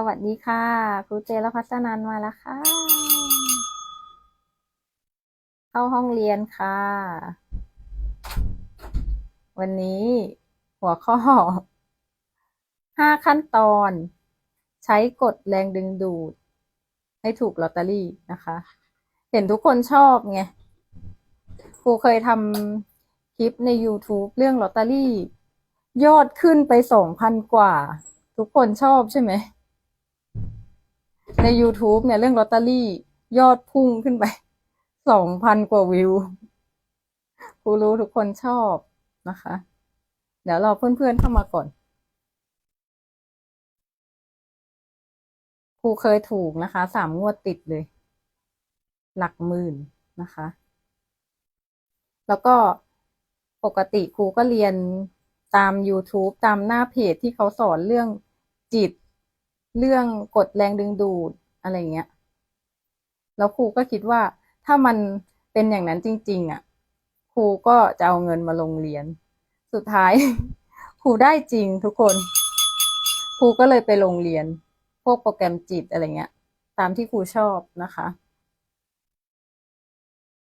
สวัสดีค่ะ ครูเจรพัฒนันมาแล้วค่ะ เข้าห้องเรียนค่ะ วันนี้หัวข้อ5ขั้นตอน ใช้กฎแรงดึงดูด ให้ถูกลอตเตอรี่นะคะ เห็นทุกคนชอบไง ครูเคยทำคลิปใน YouTube เรื่องลอตเตอรี่ ยอดขึ้นไปสองพันกว่า ทุกคนชอบใช่ไหม ใน YouTube เนี่ยเรื่องลอตเตอรี่ยอดพุ่งขึ้นไปสองพันกว่าวิวครูรู้ทุกคนชอบนะคะ เดี๋ยวเราเพื่อนๆเข้ามาก่อนครูเคยถูกนะคะสามงวดติดเลย หลักหมื่นนะคะ แล้วก็ปกติครูก็เรียนตาม YouTube ตามหน้าเพจที่เขาสอนเรื่องจิต เรื่องกดแรงดึงดูดอะไรเงี้ย แล้วครูก็คิดว่าถ้ามันเป็นอย่างนั้นจริง ๆ อะ ครูก็จะเอาเงินมาลงเรียน สุดท้าย ครูได้จริงทุกคน ครูก็เลยไปลงเรียน พวกโปรแกรมจิตอะไรเงี้ย ตามที่ครูชอบนะคะ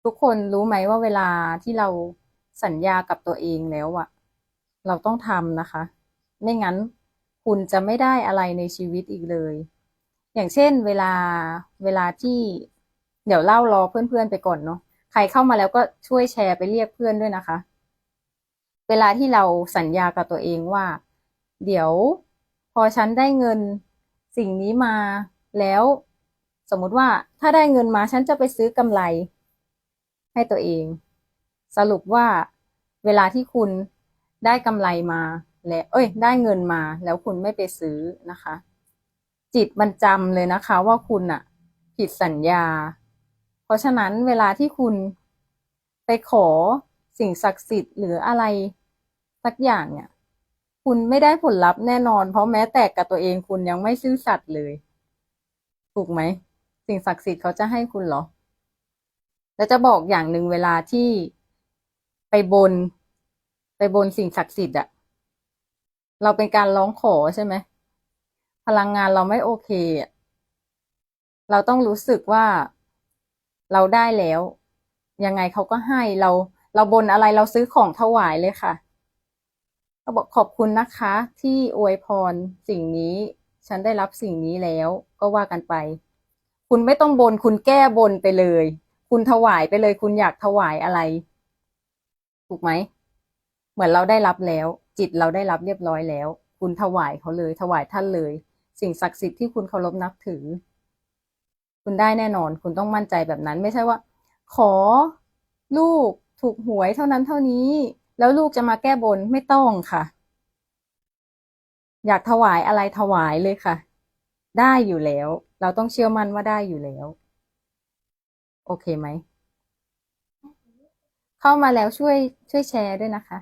ทุกคนรู้ไหมว่าเวลาที่เราสัญญากับตัวเองแล้วอะเราต้องทำนะคะ ไม่งั้น คุณจะไม่ได้อะไรในชีวิตอีกเลย อย่างเช่นเวลาเวลาที่เดี๋ยวเล่ารอเพื่อนๆไปก่อนเนาะใครเข้ามาแล้วก็ช่วยแชร์ไปเรียกเพื่อนด้วยนะคะ เวลาที่เราสัญญากับตัวเองว่า เดี๋ยวพอฉันได้เงินสิ่งนี้มาแล้ว สมมุติว่าถ้าได้เงินมาฉันจะไปซื้อกำไร ให้ตัวเอง สรุปว่าเวลาที่คุณได้กำไรมา และเอ้ย ได้เงินมาแล้วคุณไม่ไปซื้อนะคะ จิตมันจำเลยนะคะ ว่าคุณอะผิดสัญญา เพราะฉะนั้นเวลาที่คุณไปขอสิ่งศักดิ์สิทธิ์หรืออะไรสักอย่างเนี่ย คุณไม่ได้ผลลัพธ์แน่นอน เพราะแม้แต่กับตัวเองคุณยังไม่ซื่อสัตย์เลย ถูกไหม สิ่งศักดิ์สิทธิ์เขาจะให้คุณเหรอ แล้วจะบอกอย่างหนึ่งเวลาที่ไปบน ไปบนสิ่งศักดิ์สิทธิ์อะ เราเป็นการร้องขอใช่ไหมพลังงานเราไม่โอเค เราต้องรู้สึกว่าเราได้แล้ว ยังไงเขาก็ให้เรา เราบนอะไรเราซื้อของถวายเลยค่ะเขาบอกขอบคุณนะคะ ที่อวยพรสิ่งนี้ ฉันได้รับสิ่งนี้แล้วก็ว่ากันไป คุณไม่ต้องบนคุณแก้บนไปเลย คุณถวายไปเลย คุณอยากถวายอะไร ถูกไหม เหมือนเราได้รับแล้ว จิตเราได้รับเรียบร้อยแล้ว คุณถวายเขาเลย ถวายท่านเลย สิ่งศักดิ์สิทธิ์ที่คุณเคารพนับถือ คุณได้แน่นอน คุณต้องมั่นใจแบบนั้น ไม่ใช่ว่า ขอลูกถูกหวยเท่านั้นเท่านี้ แล้วลูกจะมาแก้บนไม่ต้องค่ะ อยากถวายอะไรถวายเลยค่ะ ได้อยู่แล้ว เราต้องเชื่อมั่นว่าได้อยู่แล้ว โอเคไหม เข้ามาแล้วช่วยช่วยแชร์ด้วยนะคะ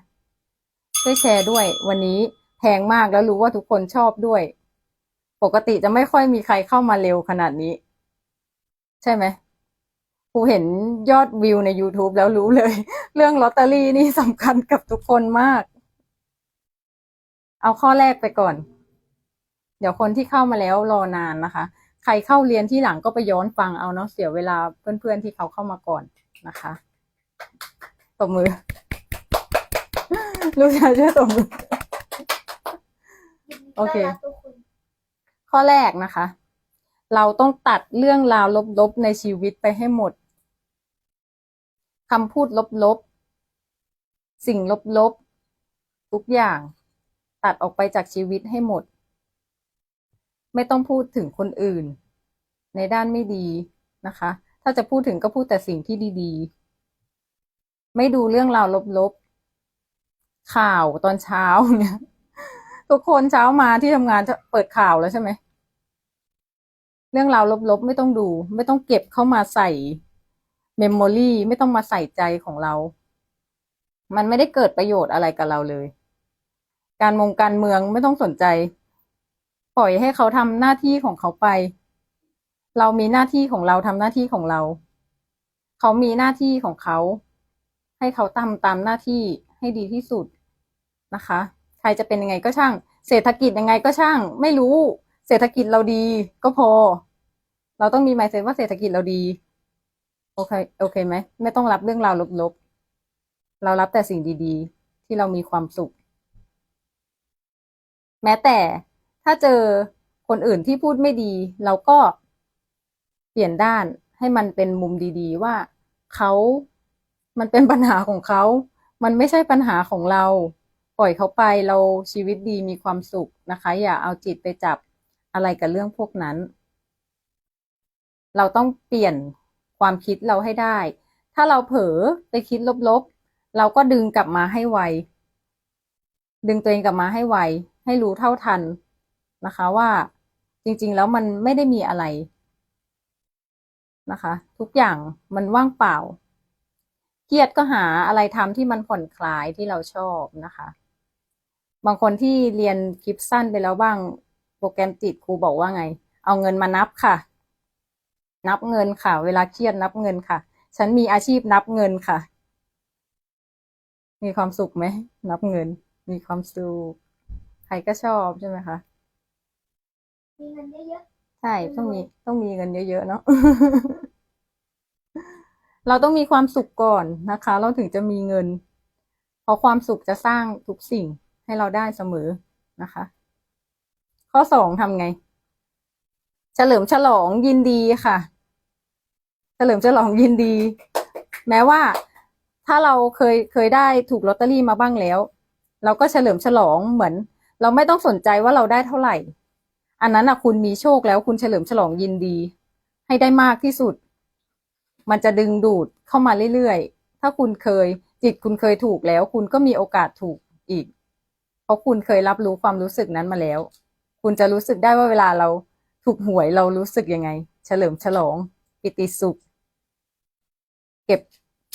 ช่วยแชร์ด้วย วันนี้แพงมากแล้วรู้ว่าทุกคนชอบด้วย ปกติจะไม่ค่อยมีใครเข้ามาเร็วขนาดนี้ ใช่ไหมครูเห็นยอดวิวใน YouTube แล้วรู้เลย เรื่องลอตเตอรี่นี่สำคัญกับทุกคนมาก เอาข้อแรกไปก่อน เดี๋ยวคนที่เข้ามาแล้วรอนานนะคะ ใครเข้าเรียนที่หลังก็ไปย้อนฟังเอาเนาะเสียเวลาเพื่อนๆที่เขาเข้ามาก่อนนะคะตบมือ ลูกชายช่วยตบมือโอเค ข้อแรกนะคะ เราต้องตัดเรื่องราวลบๆในชีวิตไปให้หมดคำพูดลบๆ สิ่งลบๆ ทุกอย่าง ตัดออกไปจากชีวิตให้หมด ไม่ต้องพูดถึงคนอื่น ในด้านไม่ดีนะคะ ถ้าจะพูดถึงก็พูดแต่สิ่งที่ดีๆ ไม่ดูเรื่องราวลบๆ ข่าวตอนเช้าเนี่ย ทุกคนเช้ามาที่ทำงานจะเปิดข่าวแล้วใช่ไหมเรื่องราวลบๆไม่ต้องดู ไม่ต้องเก็บเข้ามาใส่เมมโมรีไม่ต้องมาใส่ใจของเรา มันไม่ได้เกิดประโยชน์อะไรกับเราเลย การมงการเมืองไม่ต้องสนใจ ปล่อยให้เขาทำหน้าที่ของเขาไป เรามีหน้าที่ของเราทำหน้าที่ของเรา เขามีหน้าที่ของเขา ให้เขาทำตามหน้าที่ให้ดีที่สุด นะคะ ใครจะเป็นยังไงก็ช่าง เศรษฐกิจยังไงก็ช่าง ไม่รู้ เศรษฐกิจเราดีก็พอ เราต้องมี mindset ว่าเศรษฐกิจเราดี โอเค โอเคไหม ไม่ต้องรับเรื่องราวลบๆ เรารับแต่สิ่งดีๆ ที่เรามีความสุข แม้แต่ถ้าเจอคนอื่นที่พูดไม่ดี เราก็เปลี่ยนด้านให้มันเป็นมุมดี ๆ ว่าเขามันเป็นปัญหาของเขา มันไม่ใช่ปัญหาของเรา ปล่อยเขาไปเราชีวิตดีมีความสุขนะคะ อย่าเอาจิตไปจับอะไรกับเรื่องพวกนั้น เราต้องเปลี่ยนความคิดเราให้ได้ ถ้าเราเผลอไปคิดลบๆ เราก็ดึงกลับมาให้ไว ดึงตัวเองกลับมาให้ไว ให้รู้เท่าทันนะคะว่าจริงๆ แล้วมันไม่ได้มีอะไรนะคะ ทุกอย่างมันว่างเปล่า เครียดก็หาอะไรทำที่มันผ่อนคลายที่เราชอบนะคะ บางคนที่เรียนคลิปสั้นไปแล้วบ้าง โปรแกรมติดครูบอกว่าไง เอาเงินมานับค่ะ นับเงินค่ะ เวลาเครียดนับเงินค่ะ ฉันมีอาชีพนับเงินค่ะ มีความสุขไหมนับเงิน มีความสุขใครก็ชอบใช่ไหมคะมีเงินเยอะใช่ต้องมีต้องมีเงินเยอะๆเนาะเราต้องมีความสุขก่อนนะคะ เราถึงจะมีเงิน เพราะความสุขจะสร้างทุกสิ่ง ให้เราได้เสมอนะคะ ข้อสองทำไง เฉลิมฉลองยินดีค่ะ เฉลิมฉลองยินดี แม้ว่าถ้าเราเคยเคยได้ถูกลอตเตอรี่มาบ้างแล้ว เราก็เฉลิมฉลองเหมือน เราไม่ต้องสนใจว่าเราได้เท่าไหร่ อันนั้นอะคุณมีโชคแล้วคุณเฉลิมฉลองยินดี ให้ได้มากที่สุด มันจะดึงดูดเข้ามาเรื่อยๆ ถ้าคุณเคยจิตคุณเคยถูกแล้ว คุณก็มีโอกาสถูกอีก ราะคุณเคยรับรู้ความรู้สึกนั้นมาแล้ว คุณจะรู้สึกได้ว่าเวลาเราถูกหวยเรารู้สึกยังไง เฉลิมฉลอง ปิติสุข เก็บ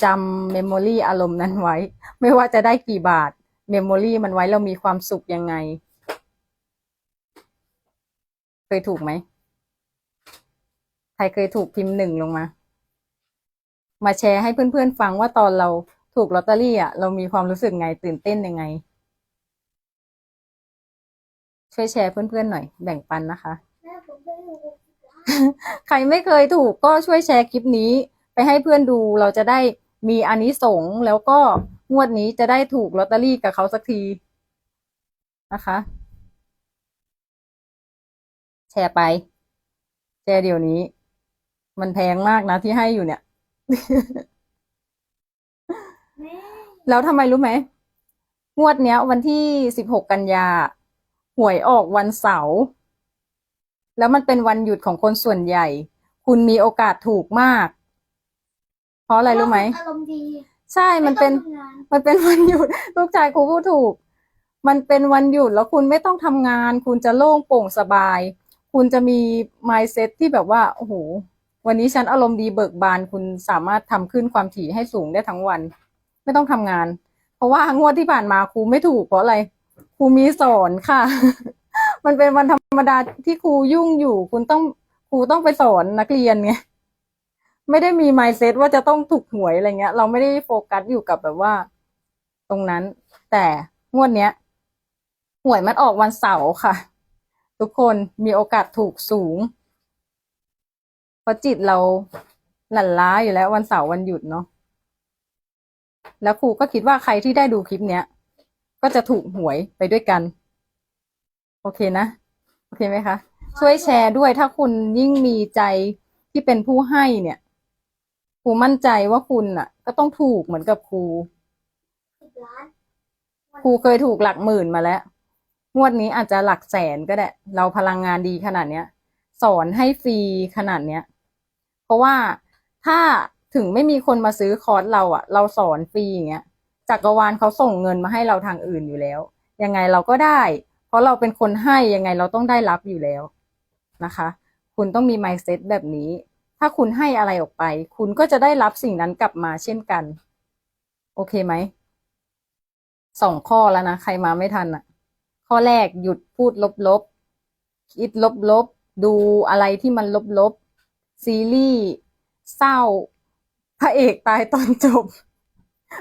จำเมมโมรีอารมณ์นั้นไว้ ไม่ว่าจะได้กี่บาทเมมโมรีมันไว้เรามีความสุขยังไง เคยถูกไหม ใครเคยถูกพิมพ์หนึ่งลงมา มาแชร์ให้เพื่อนๆฟังว่าตอนเราถูกลอตเตอรี่อะ เรามีความรู้สึกไงตื่นเต้นยังไง ช่วยแชร์เพื่อนๆหน่อยแบ่งปันนะคะ ใครไม่เคยถูกก็ช่วยแชร์คลิปนี้ ไปให้เพื่อนดูเราจะได้มีอานิสงส์แล้วก็งวดนี้จะได้ถูกลอตเตอรี่กับเขาสักทีนะคะ แชร์ไป แชร์เดี๋ยวนี้ มันแพงมากนะที่ให้อยู่เนี่ยแม่แล้วทำไมรู้ไหม งวดเนี้ย วันที่สิบหกกันยา หวยออกวันเสาร์แล้วมันเป็นวันหยุดของคนส่วนใหญ่ คุณมีโอกาสถูกมาก เพราะอะไรรู้ไหมอารมณ์ดี ใช่มันเป็นไต้องทำงานมันเป็นวันหยุด ลูกชายครูพูดถูก มันเป็นวันหยุดแล้วคุณไม่ต้องทำงาน คุณจะโล่งโปร่งสบาย คุณจะมี mindset ที่แบบว่าโอ้โหวันนี้ฉันอารมณ์ดีเบิกบานคุณสามารถทำขึ้นความถี่ให้สูงได้ทั้งวัน ไม่ต้องทำงาน เพราะว่างวดที่ผ่านมาครูไม่ถูกเพราะอะไร ครูมีสอนค่ะ มันเป็นวันธรรมดาที่ครูยุ่งอยู่ คุณต้องครูต้องไปสอนนักเรียนไงไม่ได้มี mindset ว่าจะต้องถูกหวยอะไรเงี้ย เราไม่ได้โฟกัสอยู่กับแบบว่า ตรงนั้น แต่งวดเนี้ยหวยมันออกวันเสาร์ค่ะ ทุกคนมีโอกาสถูกสูงเพราะจิตเราหลั่นล้าอยู่แล้ววันเสาร์วันหยุดเนาะแล้วครูก็คิดว่าใครที่ได้ดูคลิปเนี้ย ก็จะถูกหวยไปด้วยกัน โอเคนะ โอเคไหมคะ ช่วยแชร์ด้วยถ้าคุณยิ่งมีใจที่เป็นผู้ให้เนี่ยครูมั่นใจว่าคุณอะ ก็ต้องถูกเหมือนกับครูครูเคยถูกหลักหมื่นมาแล้ว งวดนี้อาจจะหลักแสนก็ได้ เราพลังงานดีขนาดเนี้ย สอนให้ฟรีขนาดเนี้ย เพราะว่าถ้าถึงไม่มีคนมาซื้อคอร์สเราอะ เราสอนฟรีอย่างเงี้ย จักรวาลเขาส่งเงินมาให้เราทางอื่นอยู่แล้ว ยังไงเราก็ได้ เพราะเราเป็นคนให้ยังไงเราต้องได้รับอยู่แล้วนะคะ คุณต้องมี mindset แบบนี้ ถ้าคุณให้อะไรออกไป คุณก็จะได้รับสิ่งนั้นกลับมาเช่นกัน โอเคไหมสองข้อแล้วนะใครมาไม่ทันอะ ข้อแรกหยุดพูดลบๆคิดลบๆดูอะไรที่มันลบๆซีรีส์เศร้าพระเอกตายตอนจบ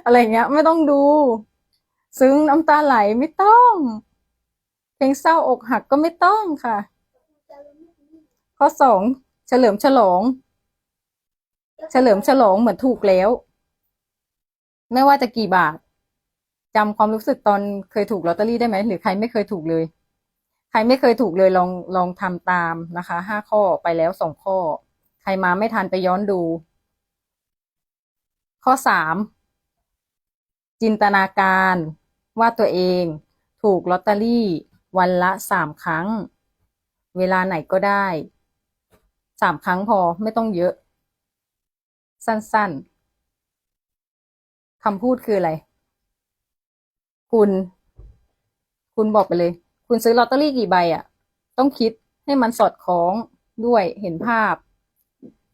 อะไรเงี้ย ไม่ต้องดู ซึ้งน้ำตาไหลไม่ต้อง เพลงเศร้าอกหักก็ไม่ต้องค่ะ ข้อสองเฉลิมฉลอง เฉลิมฉลองเหมือนถูกแล้ว ไม่ว่าจะกี่บาทจำความรู้สึกตอนเคยถูกลอตเตอรี่ได้ไหมหรือใครไม่เคยถูกเลย ใครไม่เคยถูกเลยลองลองทำตามนะคะห้าข้อไปแล้วสองข้อ ใครมาไม่ทันไปย้อนดู ข้อสาม จินตนาการว่าตัวเองถูกลอตเตอรี่วันละสามครั้ง เวลาไหนก็ได้สามครั้งพอไม่ต้องเยอะ สั้นๆคำพูดคืออะไร คุณ คุณบอกไปเลย คุณซื้อลอตเตอรี่กี่ใบอะ ต้องคิดให้มันสอดคล้องด้วยเห็นภาพ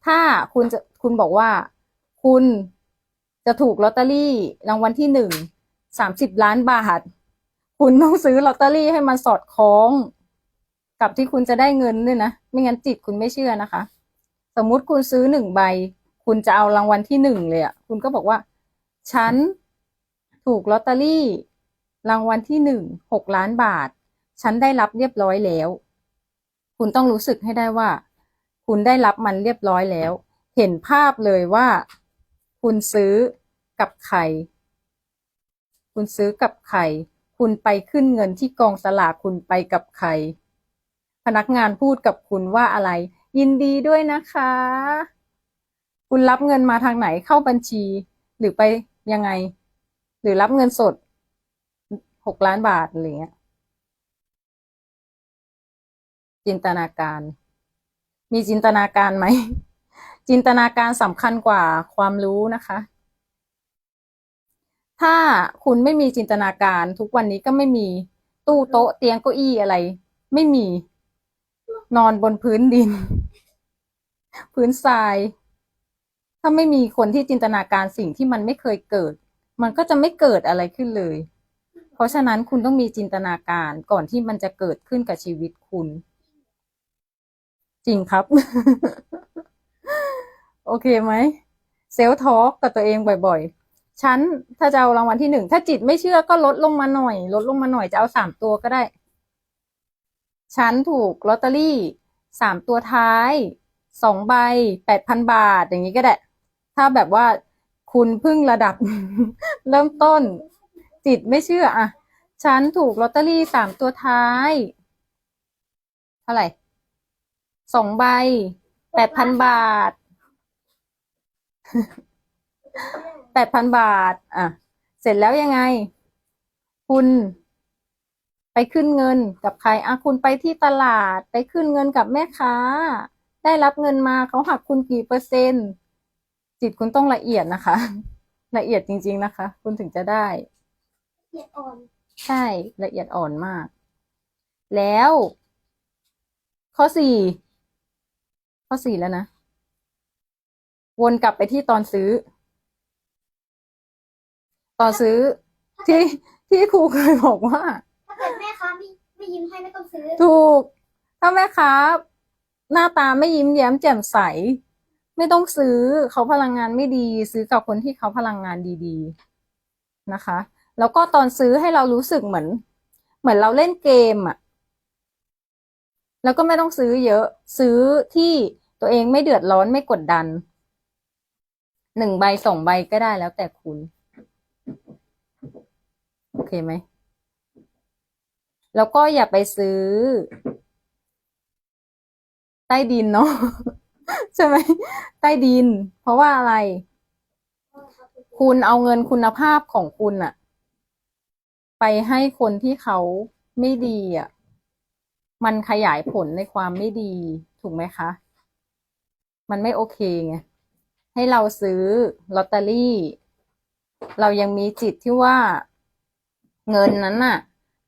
ถ้าคุณจะคุณบอกว่า คุณ จะถูกลอตเตอรี่รางวัลที่หนึ่งสามสิบล้านบาท คุณต้องซื้อลอตเตอรี่ให้มันสอดคล้อง กับที่คุณจะได้เงินด้วยนะ ไม่งั้นจิตคุณไม่เชื่อนะคะ สมมุติคุณซื้อหนึ่งใบ คุณจะเอารางวัลที่หนึ่งเลยอะ คุณก็บอกว่า ฉันถูกลอตเตอรี่ รางวัลที่หนึ่งหกล้านบาท ฉันได้รับเรียบร้อยแล้ว คุณต้องรู้สึกให้ได้ว่า คุณได้รับมันเรียบร้อยแล้ว เห็นภาพเลยว่า คุณซื้อ กับใคร คุณซื้อกับใคร คุณไปขึ้นเงินที่กองสลากคุณไปกับใคร พนักงานพูดกับคุณว่าอะไร ยินดีด้วยนะคะ คุณรับเงินมาทางไหนเข้าบัญชี หรือไปยังไง หรือรับเงินสดหกล้านบาทอะไรเงี้ยจินตนาการ มีจินตนาการไหมจินตนาการสำคัญกว่าความรู้นะคะ ถ้าคุณไม่มีจินตนาการทุกวันนี้ก็ไม่มีตู้โต๊ะเตียงเก้าอี้อะไร ไม่มี นอนบนพื้นดิน พื้นทราย ถ้าไม่มีคนที่จินตนาการสิ่งที่มันไม่เคยเกิด มันก็จะไม่เกิดอะไรขึ้นเลย เพราะฉะนั้นคุณต้องมีจินตนาการก่อนที่มันจะเกิดขึ้นกับชีวิตคุณ จริงครับ โอเคไหมเซลทอล์กกับตัวเองบ่อย ๆ ฉันถ้าจะเอารางวัลที่หนึ่งถ้าจิตไม่เชื่อก็ลดลงมาหน่อย ลดลงมาหน่อยจะเอาสามตัวก็ได้ฉันถูกลอตเตอรี่สามตัวท้ายสองใบแปดพันบาทอย่างนี้ก็ได้ ถ้าแบบว่าคุณพึ่งระดับ เริ่มต้น จิตไม่เชื่ออะฉันถูกลอตเตอรี่สามตัวท้ายเท่าไหร่สองใบแปดพันบาท แปดพันบาท อะ เสร็จแล้วยังไง คุณ ไปขึ้นเงินกับใครอะคุณไปที่ตลาด ไปขึ้นเงินกับแม่ค้า ได้รับเงินมาเขาหักคุณกี่เปอร์เซ็นต์ จิตคุณต้องละเอียดนะคะ ละเอียดจริง ๆนะคะ คุณถึงจะได้เกียดอ่อน ใช่ละเอียดอ่อนมาก แล้ว ข้อสี่ข้อสี่แล้วนะ วนกลับไปที่ตอนซื้อ ตอนซื้อที่ที่ครูเคยบอกว่า ถ้าเกิดแม่ค้าไม่ไม่ยิ้มให้ไม่ต้องซื้อ ถูก ถ้าแม่ค้าหน้าตาไม่ยิ้มแย้มแจ่มใส ไม่ต้องซื้อเขาพลังงานไม่ดี ซื้อกับคนที่เขาพลังงานดีๆนะคะ แล้วก็ตอนซื้อให้เรารู้สึกเหมือน เหมือนเราเล่นเกมอะแล้วก็ไม่ต้องซื้อเยอะ ซื้อที่ตัวเองไม่เดือดร้อนไม่กดดันหนึ่งใบสองใบก็ได้แล้วแต่คุณ โอเคไหม แล้วก็อย่าไปซื้อ ใต้ดินเนาะใช่ไหม ใต้ดิน เพราะว่าอะไร คุณเอาเงินคุณภาพของคุณอะไปให้คนที่เขาไม่ดีอะมันขยายผลในความไม่ดี ถูกไหมคะ มันไม่โอเคไง ให้เราซื้อลอตเตอรี่ เรายังมีจิตที่ว่า เงินนั้นน่ะ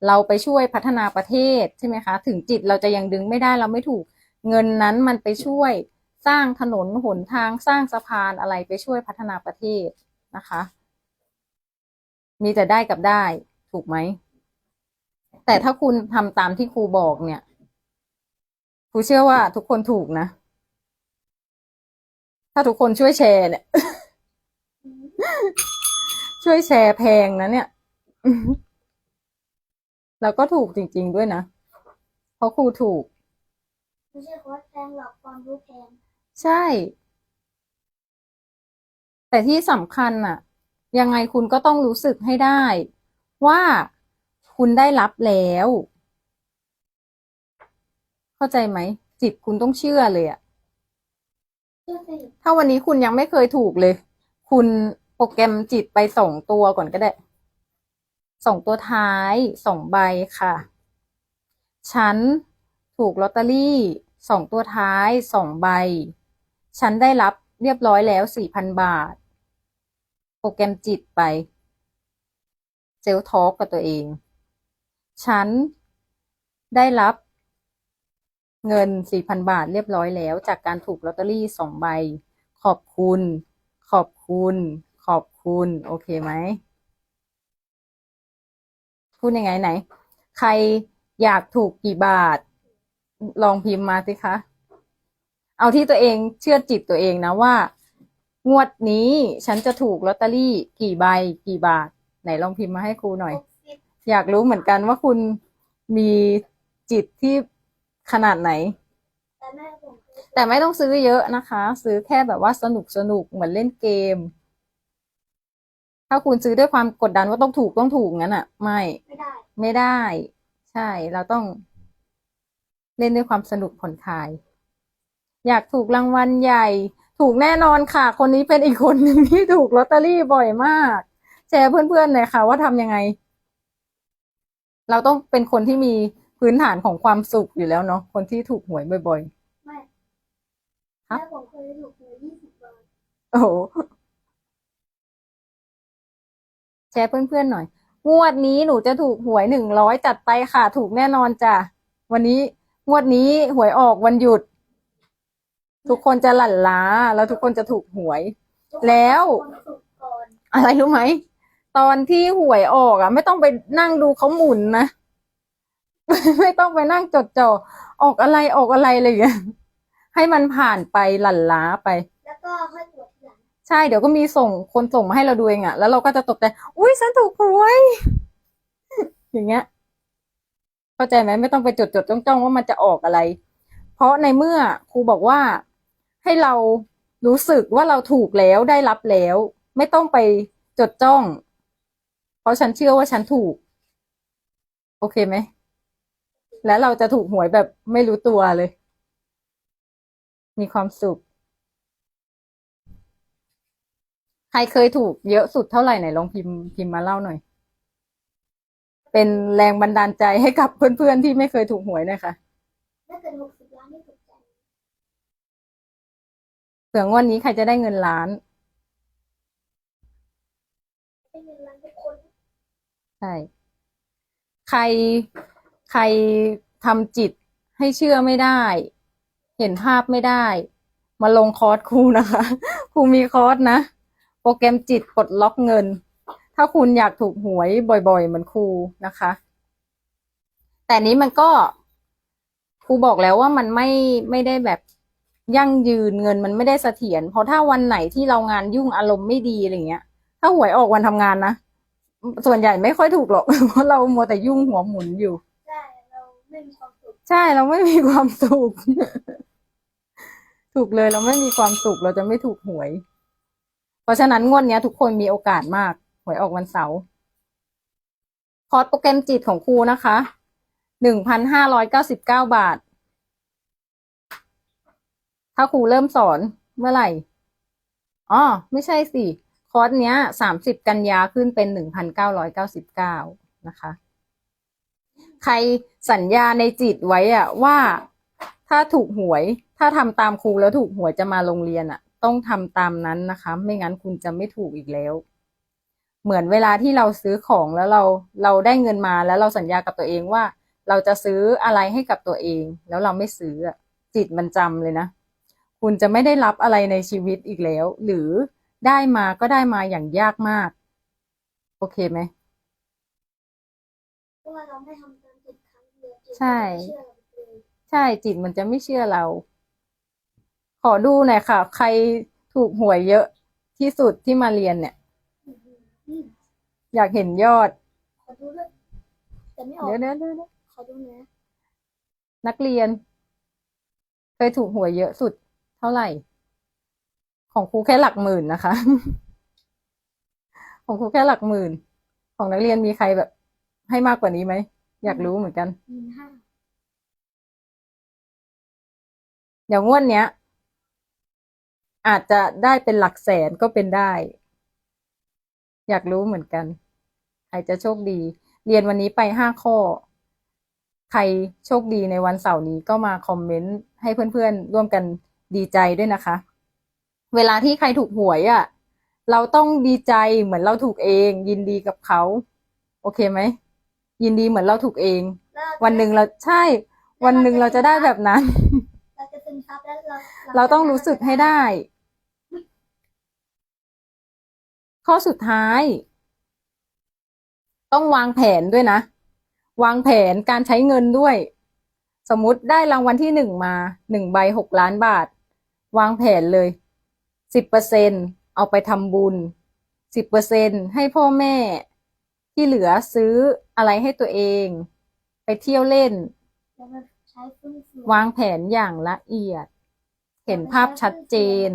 เราไปช่วยพัฒนาประเทศใช่ไหมคะ ถึงจิตเราจะยังดึงไม่ได้เราไม่ถูก เงินนั้นมันไปช่วยสร้างถนนหนทางสร้างสะพานอะไรไปช่วยพัฒนาประเทศนะคะ มีแต่ได้กับได้ถูกไหม แต่ถ้าคุณทำตามที่ครูบอกเนี่ยครูเชื่อว่าทุกคนถูกนะ ถ้าทุกคนช่วยแชร์เนี่ยช่วยแชร์แพงนะเนี่ย แล้วก็ถูกจริง ๆด้วยนะ เพราะครูถูก ไม่ใช่คอร์สแพงหรอกความรู้แพงใช่ แต่ที่สำคัญน่ะยังไงคุณก็ต้องรู้สึกให้ได้ ว่าคุณได้รับแล้ว เข้าใจไหม จิตคุณต้องเชื่อเลยอะเชื่อสิถ้าวันนี้คุณยังไม่เคยถูกเลย คุณโปรแกรมจิตไปสองตัวก่อนก็ได้ สองตัวท้ายสองใบค่ะ ฉันถูกลอตเตอรี่สองตัวท้ายสองใบ ฉันได้รับเรียบร้อยแล้วสี่พันบาท โปรแกรมจิตไป เซลทอ l k กับตัวเอง ฉันได้รับเงินสี่พันบาทเรียบร้อยแล้ว จากการถูกลอตเตอรี่สองใบ ขอบคุณ ขอบคุณ ขอบคุณ โอเคไหม พูดยังไงไหน ใครอยากถูกกี่บาท ลองพิมพ์มาสิคะ เอาที่ตัวเองเชื่อจิตตัวเองนะว่า งวดนี้ฉันจะถูกลอตเตอรี่กี่ใบกี่บาท ไหนลองพิมพ์มาให้ครูหน่อยหกสิบอยากรู้เหมือนกันว่าคุณมีจิตที่ขนาดไหนแต่แม่ผมเคยแต่ไม่ต้องซื้อเยอะนะคะ ซื้อแค่แบบว่าสนุกสนุกเหมือนเล่นเกม ถ้าคุณซื้อด้วยความกดดันว่าต้องถูกต้องถูกงั้นอะ ไม่ไม่ได้ ไม่ได้ ใช่ เราต้องเล่นด้วยความสนุกผ่อนคลาย อยากถูกรางวัลใหญ่ ถูกแน่นอนค่ะ คนนี้เป็นอีกคนหนึ่งที่ถูกลอตเตอรี่บ่อยมาก แชร์เพื่อนๆหน่อยค่ะ ว่าทำยังไง เราต้องเป็นคนที่มีพื้นฐานของความสุขอยู่แล้วเนาะคนที่ถูกหวยบ่อยไม่ฮะแม่ผมเคยถูกหวยยี่สิบบาทๆโอ้โห แชร์เพื่อนๆหน่อย งวดนี้หนูจะถูกหวยหนึ่งร้อยจัดไปค่ะ ถูกแน่นอนจ้ะ วันนี้งวดนี้หวยออกวันหยุด ทุกคนจะหลั่นล้า แล้วทุกคนจะถูกหวย แล้ว อะไรรู้ไหม ตอนที่หวยออกอะ ไม่ต้องไปนั่งดูเขาหมุนนะ ไม่ต้องไปนั่งจดจ่อออกอะไรออกอะไรอะไรอย่างเงี้ยให้มันผ่านไปหลั่นล้าไป แล้วก็ค่อยตรวจทีหลังใช่เดี๋ยวก็มีส่งคนส่งมาให้เราดูเองอะแล้วเราก็จะตกใจอุ้ยฉันถูกหวย อย่างเงี้ย เข้าใจไหมไม่ต้องไปจดจดจ้องจ้องว่ามันจะออกอะไร เพราะในเมื่อครูบอกว่าให้เรารู้สึกว่าเราถูกแล้วได้รับแล้ว ไม่ต้องไปจดจ้อง เพราะฉันเชื่อว่าฉันถูก โอเคไหม และเราจะถูกหวยแบบไม่รู้ตัวเลย มีความสุข ใครเคยถูกเยอะสุดเท่าไหร่ไหนลองพิมพ์พิมพ์มาเล่าหน่อย เป็นแรงบันดาลใจให้กับเพื่อนๆที่ไม่เคยถูกหวยนะคะถ้าเกิดหกสิบล้านนี่ถูกใจเผื่องวดนี้ใครจะได้เงินล้านได้เงินล้านทุกคนใช่ใครใครทำจิตให้เชื่อไม่ได้ เห็นภาพไม่ได้ มาลงคอร์สครูนะคะครูมีคอร์สนะ โปรแกรมจิตปลดล็อกเงิน ถ้าคุณอยากถูกหวยบ่อยๆ เหมือนครูนะคะ แต่นี้มันก็ครูบอกแล้วว่ามันไม่ไม่ได้แบบยั่งยืนเงินมันไม่ได้เสถียรเพราะถ้าวันไหนที่เรางานยุ่งอารมณ์ไม่ดีอะไรเงี้ย ถ้าหวยออกวันทำงานนะส่วนใหญ่ไม่ค่อยถูกหรอกเพราะเรามัวแต่ยุ่งหัวหมุนอยู่ ใช่เราไม่มีความสุขใช่เราไม่มีความสุขถูกเลยเราไม่มีความสุขเราจะไม่ถูกหวยเพ ราะฉะนั้นงวดนี้ทุกคนมีโอกาสมาก หวยออกวันเสาร์คอร์สโปรแกรมจิตของครูนะคะหนึ่งพันห้าร้อยเก้าสิบเก้าบาท ถ้าครูเริ่มสอนเมื่อไหร่อ๋อไม่ใช่สิ คอร์สเนี้ยสามสิบกันยาขึ้นเป็นหนึ่งพันเก้าร้อยเก้าสิบเก้านะคะ ใครสัญญาในจิตไว้อะว่าถ้าถูกหวย ถ้าทำตามครูแล้วถูกหวยจะมาโรงเรียนอะ ต้องทำตามนั้นนะคะ ไม่งั้นคุณจะไม่ถูกอีกแล้ว เหมือนเวลาที่เราซื้อของแล้วเราเราได้เงินมาแล้วเราสัญญากับตัวเองว่า เราจะซื้ออะไรให้กับตัวเอง แล้วเราไม่ซื้ออะจิตมันจำเลยนะ คุณจะไม่ได้รับอะไรในชีวิตอีกแล้ว หรือได้มาก็ได้มาอย่างยากมาก โอเคไหมเพราะว่าเราไม่ทำตามจิตครั้งเดียวจิตใช่ไม่เชื่อเราเลยใช่จิตมันจะไม่เชื่อเรา ขอดูหน่อยค่ะ ใครถูกหวยเยอะที่สุดที่มาเรียนเนี่ยอืมอืมอยากเห็นยอด ขอดูด้วยแต่ไม่ออกเดี๋ยวเดี๋ยวเดี๋ยวเดี๋ยวขอดูหนะนักเรียนยถูกหวยเยอะสุดเท่าไหร่ ของครูแค่หลักหมื่นนะคะ ของครูแค่หลักหมื่น ของนักเรียนมีใครแบบ ให้มากกว่านี้ไหม อยากรู้เหมือนกันหมื่นห้าเดี๋ยวงวดเนี้ย อาจจะได้เป็นหลักแสนก็เป็นได้ อยากรู้เหมือนกัน ใครจะโชคดี เรียนวันนี้ไปห้าข้อ ใครโชคดีในวันเสาร์นี้ก็มาคอมเมนต์ให้เพื่อนๆ ร่วมกันดีใจด้วยนะคะ เวลาที่ใครถูกหวยอะ่ะ เราต้องดีใจเหมือนเราถูกเอง ยินดีกับเขา โอเคไหม ยินดีเหมือนเราถูกเองแล้ววันหนึ่งเราใช่ วันหนึ่งเราจะได้แบบนั้นเราจะซึมซับแล้วเราเราต้องรู้สึกให้ได้ ข้อสุดท้าย ต้องวางแผนด้วยนะ วางแผนการใช้เงินด้วย สมมุติได้รางวัลที่หนึ่งมาหนึ่งใบหกล้านบาท วางแผนเลยสิบเปอร์เซ็นเอาไปทำบุญสิบเปอร์เซ็นให้พ่อแม่ ที่เหลือซื้ออะไรให้ตัวเอง ไปเที่ยวเล่นแล้วมันใช้ฟุ่มเฟือยวางแผนอย่างละเอียด เห็นภาพชัดเจน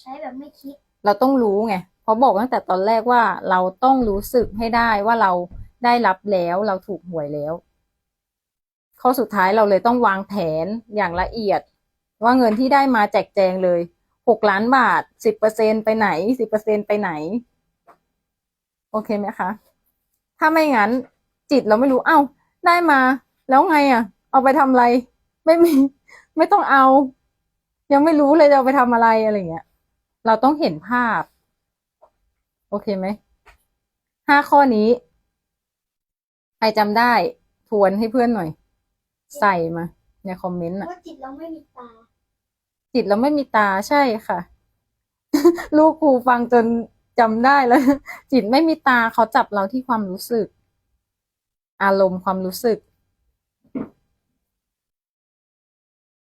ใช้แบบไม่คิด เราต้องรู้ไง เพราะบอกตั้งแต่ตอนแรกว่าเราต้องรู้สึกให้ได้ว่าเราได้รับแล้วเราถูกหวยแล้ว ข้อสุดท้ายเราเลยต้องวางแผนอย่างละเอียด ว่าเงินที่ได้มาแจกแจงเลยหกล้านบาทสิบเปอร์เซ็นไปไหนสิบเปอร์เซ็นไปไหน โอเคไหมคะถ้าไม่งั้น จิตเราไม่รู้เอ้า ได้มา แล้วไงอะ เอาไปทำอะไร ไม่มี ไม่ต้องเอา ยังไม่รู้เลยจะเอาไปทำอะไรอะไรเงี้ย เราต้องเห็นภาพ โอเคไหมห้าข้อนี้ ใครจำได้ ทวนให้เพื่อนหน่อย ใส่มา ในคอมเมนต์เพอะราะจิตเราไม่มีตา จิตเราไม่มีตาใช่ค่ะ ลูกครูฟังจนจำได้แล้ว จิตไม่มีตาเขาจับเราที่ความรู้สึก อารมณ์ความรู้สึก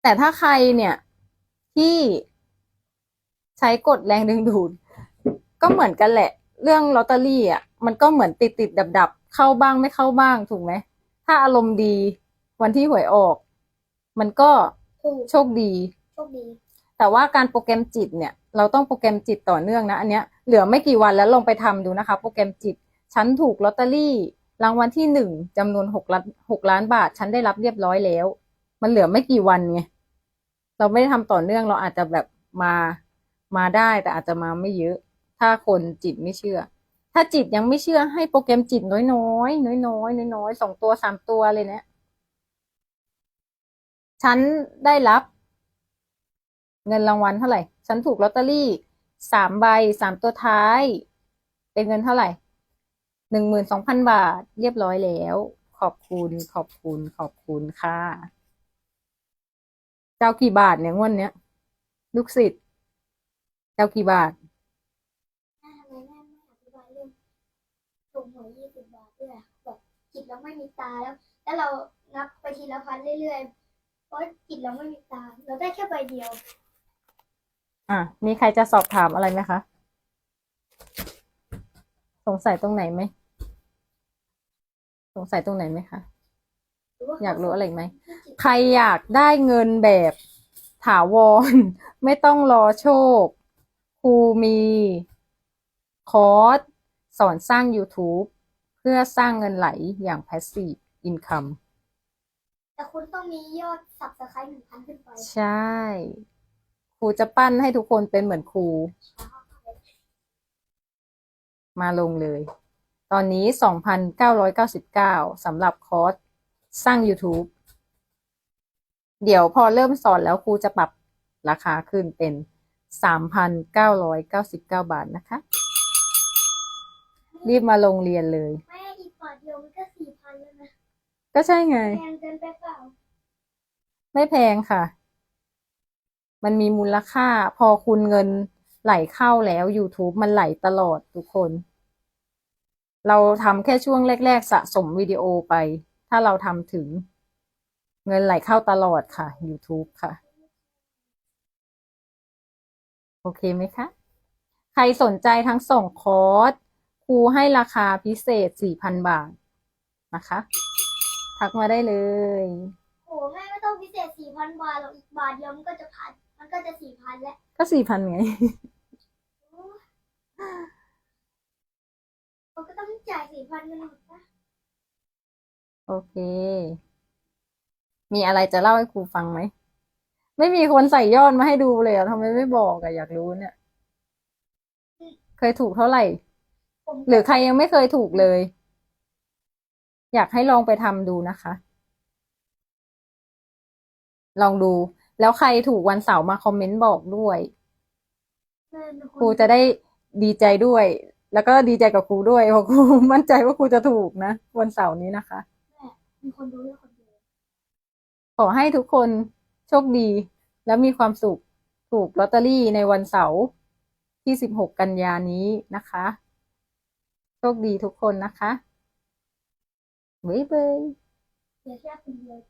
แต่ถ้าใครเนี่ย ที่ใช้กฎแรงดึงดูด ก็เหมือนกันแหละ เรื่องลอตเตอรี่อะมันก็เหมือนติดติดดับดับๆเข้าบ้างไม่เข้าบ้างถูกไหม ถ้าอารมณ์ดีวันที่หวยออก มันก็ถูกโชคดี โชคดี แต่ว่าการโปรแกรมจิตเนี่ย เราต้องโปรแกรมจิตต่อเนื่องนะ อันเนี้ยเหลือไม่กี่วันแล้วลองไปทำดูนะคะ โปรแกรมจิต ฉันถูกลอตเตอรี่ รางวัลที่หนึ่งจำนวนหกล้านหกล้านบาท ฉันได้รับเรียบร้อยแล้ว มันเหลือไม่กี่วันไงเราไม่ได้ทำต่อเนื่องเราอาจจะแบบมามาได้แต่อาจจะมาไม่เยอะ ถ้าคนจิตไม่เชื่อ ถ้าจิตยังไม่เชื่อให้โปรแกรมจิตน้อยๆน้อยๆน้อยๆน้อยสองตัวสามตัวเลยเนี่ยฉันได้รับ เงินรางวัลเท่าไหร่ ฉันถูกลอตเตอรี่สามใบสามตัวท้าย เป็นเงินเท่าไหร่หนึ่งหมื่นสองพันบาท เรียบร้อยแล้ว ขอบคุณขอบคุณขอบคุณค่ะเจ้ากี่บาทเนี่ยงวดเนี้ย ลูกศิษย์เจ้ากี่บาท แม่ทำไมแม่ไม่อธิบายเรื่องถูกหวยยี่สิบบาทด้วยอะแบบ จิตเราไม่มีตาแล้ว แล้วเรานับไปทีละพันเรื่อยๆ เพราะจิตเราไม่มีตา เราได้แค่ใบเดียว อะ มีใครจะสอบถามอะไรไหมคะ สงสัยตรงไหนไหม สงสัยตรงไหนไหมคะหรือว่าอยากรู้อะไรอีกไหมที่จิตใครอยากได้เงินแบบถาวร ไม่ต้องรอโชค ครูมี คอร์สสอนสร้าง YouTube เพื่อสร้างเงินไหลอย่าง Passive Income แต่คุณต้องมียอดสับสไครต์หนึ่งพันขึ้นไปใช่ ครูจะปั้นให้ทุกคนเป็นเหมือนครู มาลงเลย ตอนนี้ 2,999สำหรับคอร์สสร้าง YouTube เดี๋ยวพอเริ่มสอนแล้วครูจะปรับราคาขึ้นเป็น 3,999 บาทนะคะ รีบมาลงเรียนเลยแม่อีกบาทเดียวมันก็สี่พันแล้วนะก็ใช่ไง แพงเกินไปเปล่าไม่แพงค่ะ มันมีมูลค่า พอคุณเงินไหลเข้าแล้ว YouTube มันไหลตลอดทุกคน เราทำแค่ช่วงแรก ๆ สะสมวิดีโอไป ถ้าเราทำถึง เงินไหลเข้าตลอดค่ะ YouTube ค่ะ โอเคไหมคะ ใครสนใจทั้งสองคอร์สค รูให้ราคาพิเศษ4,000บาทนะคะ ทักมาได้เลยคโอ้แม่ไม่ต้องพิเศษสี่พันบาทหรอกอีกบาทเดียวมันก็จะพันมันก็จะสี่พันแล้วก็สี่พันไงโอ้เราก็ต้องจ่ายสี่พันกันหมดนะโอเค มีอะไรจะเล่าให้ครูฟังไหม ไม่มีคนใส่ยอดมาให้ดูเลยอะทำไมไม่บอกอะอยากรู้เนี่ย เคยถูกเท่าไหร่ผม หรือใครยังไม่เคยถูกเลย อยากให้ลองไปทำดูนะคะ ลองดู แล้วใครถูกวันเสาร์มาคอมเมนต์บอกด้วยเงินนครูจะได้ดีใจด้วย แล้วก็ดีใจกับครูด้วยเพราะครูมั่นใจว่าครูจะถูกนะวันเสาร์นี้นะคะมีคนดูด้วยคนเดียวขอให้ทุกคนโชคดี และมีความสุขถูกลอตเตอรี่ในวันเสาร์ที่ 16 กันยานี้นะคะ โชคดีทุกคนนะคะบ๊ายบาย